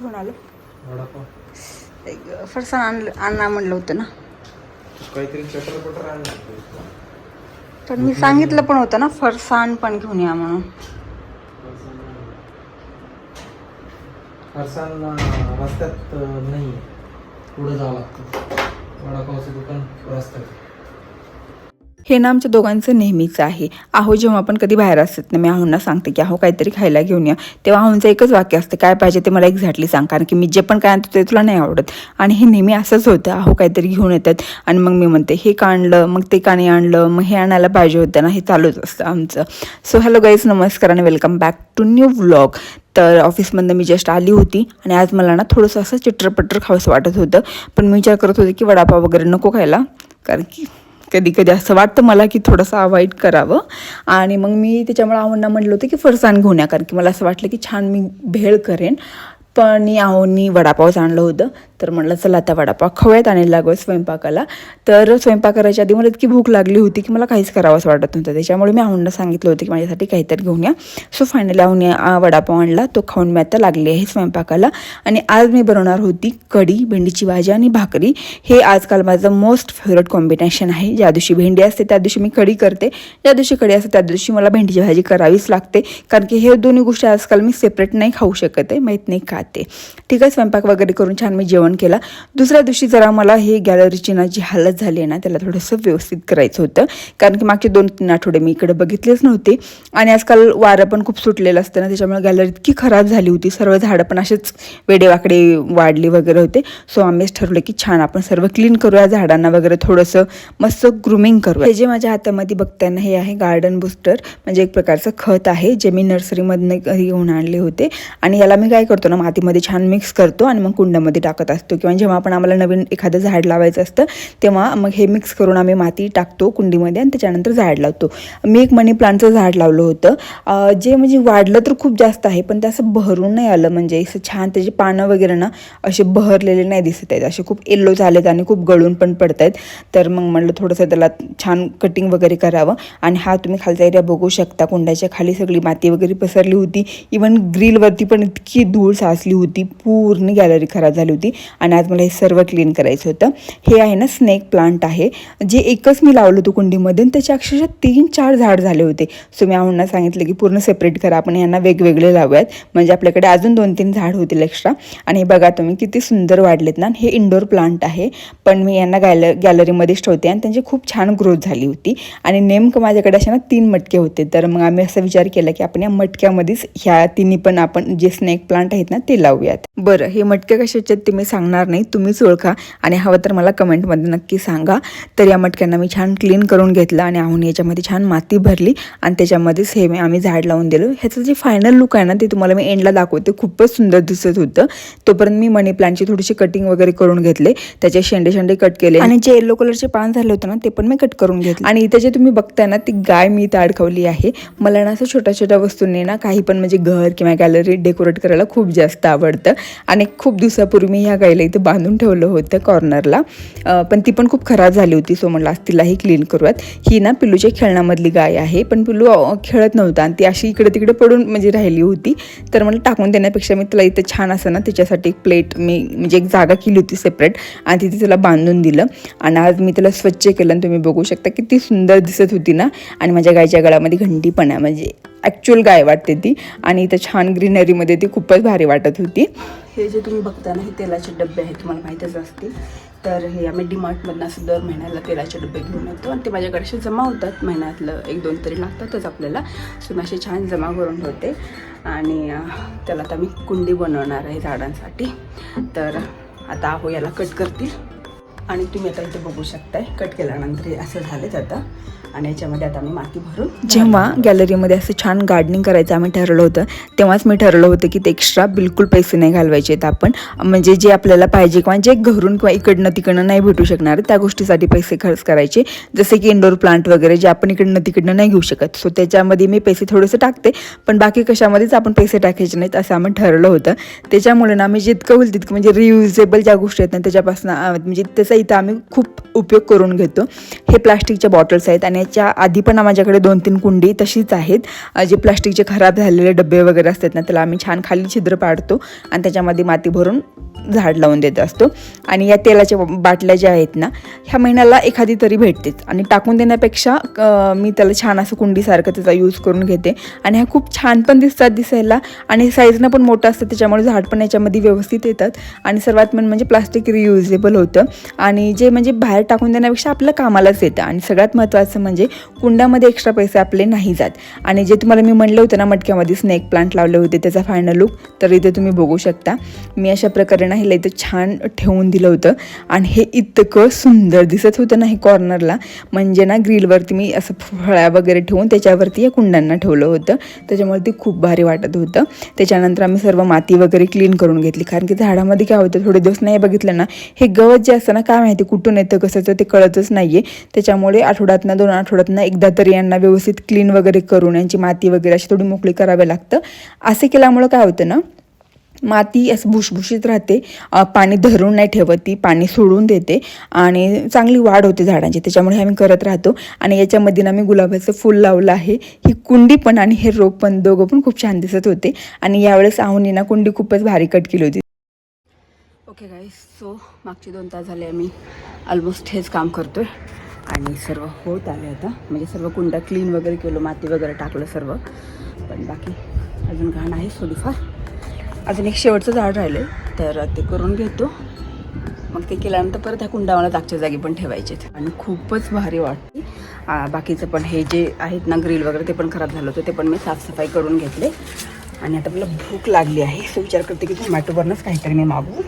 घेऊन आलो फरसाण आणलं आणा म्हणलं होतं ना. काहीतरी आणलं पण मी सांगितलं पण होतं ना फरसाण पण घेऊन या म्हणून. फरसाण रस्त्यात नाही. पुढे जावं लागतं. वडापावचं दुकान रस्त्यात. हे ना आमच्या दोघांचं नेहमीचं आहे. आहो जेव्हा आपण कधी बाहेर असत ना मी आहोंना सांगते की आहो काहीतरी खायला घेऊन या. तेव्हा आहोंचं एकच वाक्य असतं काय पाहिजे ते मला एक्झॅक्टली सांग कारण की मी जे पण काय आणतो ते तुला नाही आवडत. आणि हे नेहमी असंच होतं आहो काहीतरी घेऊन येतात. आणि मग मी म्हणते हे का आणलं? मग ते का नाही आणलं? मग हे आणायला पाहिजे होतं ना हे चालूच असतं आमचं. सो हॅलो गाईज नमस्कार आणि welcome back to new vlog तर ऑफिसमधनं मी जस्ट आली होती आणि आज मला ना थोडंसं असं चिट्टरपट्टर खावंसं वाटत होतं. पण मी विचार करत होते की वडापाव वगैरे नको खायला कारण की कधी कधी असं वाटतं मला की थोडंसं अवॉइड करावं. आणि मग मी त्याच्यामुळे आव्हांना म्हटलं होतं की फरसाण घेऊन या कारण की मला असं वाटलं की छान मी भेळ करेन. पण आहोंनी वडापावच आणलं होतं. तर म्हणलं चला आता वडापाव खाऊयात आणि लागू स्वयंपाकाला. तर स्वयंपाक करायच्या आधी मला इतकी भूक लागली होती की मला काहीच करावंच वाटत नव्हतं. त्याच्यामुळे मी आहुंना सांगितलं होतं की माझ्यासाठी काहीतरी घेऊन या. सो फायनली आहून वडापाव आणला. तो खाऊन मी आता लागली आहे स्वयंपाकाला. आणि आज मी बनवणार होती कढी भेंडीची भाजी आणि भाकरी. हे आजकाल माझं मोस्ट फेवरेट कॉम्बिनेशन आहे. ज्या दिवशी भेंडी असते त्या दिवशी मी कढी करते. ज्या दिवशी कढी असते त्या दिवशी मला भेंडीची भाजी करावीच लागते. कारण की हे दोन्ही गोष्टी आजकाल मी सेपरेट नाही खाऊ शकत आहे माहीत नाही खाते ठीक आहे स्वयंपाक वगैरे करून छान मी जेवण केला. दुसऱ्या दिवशी जरा मला हे गॅलरीची ना जी हालत झाली आहे ना त्याला थोडंसं व्यवस्थित करायचं होतं. कारण की मागचे दोन तीन आठवडे मी इकडे बघितलेच नव्हते. आणि आजकाल वारं पण खूप सुटलेलं असतं ना त्याच्यामुळे गॅलरी इतकी खराब झाली होती. सर्व झाडं पण असेच वेडेवाकडे वाढली वगैरे होते. सो आम्हीच ठरवलं की छान आपण सर्व क्लीन करूया झाडांना वगैरे थोडंसं मस्त ग्रुमिंग करूया. हे जे माझ्या हातामध्ये बघताना हे आहे गार्डन बुस्टर म्हणजे एक प्रकारचं खत आहे जे मी नर्सरीमधनं घरी घेऊन आणले होते. आणि याला मी काय करतो ना मातीमध्ये छान मिक्स करतो आणि मग कुंडामध्ये टाकत असतो असतो किंवा जेव्हा आपण आम्हाला नवीन एखादं झाड लावायचं असतं तेव्हा मग हे मिक्स करून आम्ही माती टाकतो कुंडीमध्ये आणि त्याच्यानंतर झाड लावतो. मी एक मनी प्लांटचं झाड लावलं होतं. जे म्हणजे वाढलं तर खूप जास्त आहे पण ते असं भरून नाही आलं म्हणजे असं छान त्याची पानं वगैरे ना असे बहरलेले नाही दिसत आहेत. असे खूप येल्लो झालेत आणि खूप गळून पण पडत आहेत. तर मग म्हणलं थोडंसं त्याला छान कटिंग वगैरे करावं आणि हा तुम्ही खालचा एरिया बघू शकता. कुंड्याच्या खाली सगळी माती वगैरे पसरली होती. इवन ग्रिलवरती पण इतकी धूळ साचली होती. पूर्ण गॅलरी खराब झाली होती. आणि आज मला हे सर्व क्लीन करायचं होतं. हे आहे ना स्नेक प्लांट आहे. जे एकच मी लावलं होतं कुंडीमध्ये त्याचे अक्षरशः तीन चार झाड झाले होते. सो मी आहोंना सांगितलं की पूर्ण सेपरेट करा आपण यांना वेगवेगळे लावूयात. म्हणजे आपल्याकडे अजून दोन तीन झाड होतील एक्स्ट्रा आणि हे बघा तुम्ही किती सुंदर वाढलेत ना. हे इंडोर प्लांट आहे. पण मी यांना गॅल गॅलरीमध्येच ठेवते आणि त्यांची खूप छान ग्रोथ झाली होती. आणि नेमकं माझ्याकडे असे ना तीन मटके होते. तर मग आम्ही असा विचार केला की आपण या मटक्यामध्येच ह्या तिन्ही पण आपण जे स्नेक प्लांट आहेत ना ते लावूयात. बरं हे मटके कशाचे आहेत ते मी सांगणार नाही तुम्हीच ओळखा आणि हवं तर मला कमेंटमध्ये नक्की सांगा. तर या मटक्यांना मी छान क्लीन करून घेतलं आणि आहून याच्यामध्ये छान माती भरली आणि त्याच्यामध्येच हे आम्ही झाड लावून दिलं. ह्याचं जे फायनल लुक आहे ना ते तुम्हाला मी एंडला दाखवते. खूपच सुंदर दिसत होतं. तोपर्यंत मी मनी प्लांटची थोडीशी कटिंग वगैरे करून घेतले. त्याचे शेंडे शेंडे कट केले. आणि जे येलो कलरचे पान झाले होते ना ते पण मी कट करून घेतले. आणि इथे जे तुम्ही बघताय ना ती गाय मी इथं अडकवली आहे. मला ना असं छोट्या छोट्या वस्तूंनी ना काही पण म्हणजे घर किंवा गॅलरी डेकोरेट करायला खूप जास्त आवडतं. आणि खूप दिवसापूर्वी मी ह्या गायला इथं बांधून ठेवलं होतं कॉर्नरला. पण ती पण खूप खराब झाली होती सो म्हणलं आज तिलाही क्लीन करूयात. ही ना पिल्लूच्या खेळण्यामधली गाय आहे पण पिल्लू खेळत नव्हता आणि ती अशी इकडे तिकडे पडून म्हणजे राहिली होती. तर मला टाकून देण्यापेक्षा मी तिला इथं छान असं ना त्याच्यासाठी एक प्लेट मी म्हणजे एक जागा केली होती सेपरेट आणि तिथे तिला बांधून दिलं. आणि आज मी तिला स्वच्छ केलं आणि तुम्ही बघू शकता किती सुंदर दिसत होती ना. आणि माझ्या गायच्या गळ्यामध्ये घंटी पण आहे म्हणजे ॲक्च्युअल गाय वाटते ती. आणि इथं छान ग्रीनरीमध्ये ती खूपच भारी वाटत होती. हे जे तुम्ही बघता ना हे तेलाचे डबे आहेत तुम्हाला माहीतच असतील. तर हे आम्ही डिमार्टमधनं असं दर महिन्याला तेलाचे डबे घेऊन येतो. आणि ते माझ्याकडे असे जमा होतात. महिन्यातलं एक दोन तरी लागतातच आपल्याला. सो मी असे छान जमा करून ठेवते. आणि त्याला आता मी कुंडी बनवणार आहे झाडांसाठी. तर आता आहो याला कट करतील. आणि तुम्ही आता इथे बघू शकताय कट केल्यानंतर असं झालेच आता आणि याच्यामध्ये आता मी माती भरून जेव्हा गॅलरीमध्ये असं छान गार्डनिंग करायचं आम्ही ठरवलं होतं तेव्हाच मी ठरवलं होतं की ते एक्स्ट्रा बिलकुल पैसे नाही घालवायचे आहेत आपण. म्हणजे जे आपल्याला पाहिजे किंवा जे घरून किंवा इकडनं तिकडनं नाही भेटू शकणार त्या गोष्टीसाठी पैसे खर्च करायचे. जसे की इंडोर प्लांट वगैरे जे आपण इकडनं तिकडनं नाही घेऊ शकत. सो त्याच्यामध्ये मी पैसे थोडेसे टाकते पण बाकी कशामध्येच आपण पैसे टाकायचे नाहीत असं आम्ही ठरवलं होतं. त्याच्यामुळे ना आम्ही जितकं होईल तितकं म्हणजे रियुजेबल ज्या गोष्टी आहेत ना त्याच्यापासून म्हणजे त्याचा इथं आम्ही खूप उपयोग करून घेतो. हे प्लास्टिकच्या बॉटल्स आहेत आणि याच्या आधी पण माझ्याकडे दोन तीन कुंडी तशीच आहेत. जे प्लास्टिकचे खराब झालेले डबे वगैरे असतात ना त्याला आम्ही छान खाली छिद्र पाडतो आणि त्याच्यामध्ये माती भरून झाड लावून देत असतो. आणि या तेलाच्या बाटल्या ज्या आहेत ना ह्या महिन्याला एखादी तरी भेटतेच. आणि टाकून देण्यापेक्षा मी त्याला छान असं कुंडीसारखं त्याचा यूज करून घेते. आणि ह्या खूप छान पण दिसतात दिसायला. आणि साईजनं पण मोठं असतं त्याच्यामुळे झाड पण याच्यामध्ये व्यवस्थित येतात. आणि सर्वात मेन म्हणजे प्लास्टिक रियुजेबल होतं. आणि जे म्हणजे बाहेर टाकून देण्यापेक्षा आपल्या कामालाच येतं. आणि सगळ्यात महत्त्वाचं म्हणजे कुंडामध्ये एक्स्ट्रा पैसे आपले नाही जात. आणि जे तुम्हाला मी म्हणलं होतं ना मटक्यामध्ये स्नेक प्लांट लावले होते त्याचा फायनल लुक तर इथे तुम्ही बघू शकता. मी अशा प्रकारे ना हिला इथं छान ठेवून दिलं होतं. आणि हे इतकं सुंदर दिसत होतं ना हे कॉर्नरला म्हणजे ना ग्रिलवरती मी असं फळ्या वगैरे ठेवून त्याच्यावरती या कुंडांना ठेवलं होतं. त्याच्यामुळे ते खूप भारी वाटत होतं. त्याच्यानंतर आम्ही सर्व माती वगैरे क्लीन करून घेतली. कारण की झाडामध्ये काय होतं थोडे दिवस नाही बघितलं ना. हे गवत जे असतं ना काय माहिती कुठून येतं कसं ते कळतच नाही आहे त्याच्यामुळे आठवड्यातनं दोन आठवड्यातनं एकदा तरी यांना व्यवस्थित क्लीन वगैरे करून यांची माती वगैरे अशी थोडी मोकळी करावी लागतं. असे केल्यामुळं काय होतं ना माती असं भुसभुशीत राहते. पाणी धरून नाही ठेवत ती पाणी सोडून देते. आणि चांगली वाढ होते झाडांची त्याच्यामुळे आम्ही करत राहतो. आणि याच्यामध्ये ना गुलाबाचं फूल लावलं आहे. ही कुंडी पण आणि हे रोप पण दोघं पण खूप छान दिसत होते. आणि यावेळेस आहुनी ना कुंडी खूपच भारी कट केली होती. ओके गाईस सो मागचे दोन तास झाले आम्ही ऑलमोस्ट हेच काम करतोय. आणि सर्व होत आले आता. म्हणजे सर्व कुंड्या क्लीन वगैरे केलं माती वगैरे टाकलं सर्व. पण बाकी अजून घाण आहे थोडीफार. अजून एक शेवटचं झाड राहिलं तर ते करून घेतो. मग ते केल्यानंतर परत ह्या कुंडा मला जागच्या जागी पण ठेवायचे आणि खूपच भारी वाटते. बाकीचं पण हे जे आहेत ना ग्रिल वगैरे ते पण खराब झालं होतं ते पण मी साफसफाई करून घेतले. आणि आता मला भूक लागली आहे. सो विचार करते की झोमॅटोवरनंच काहीतरी मी मागू.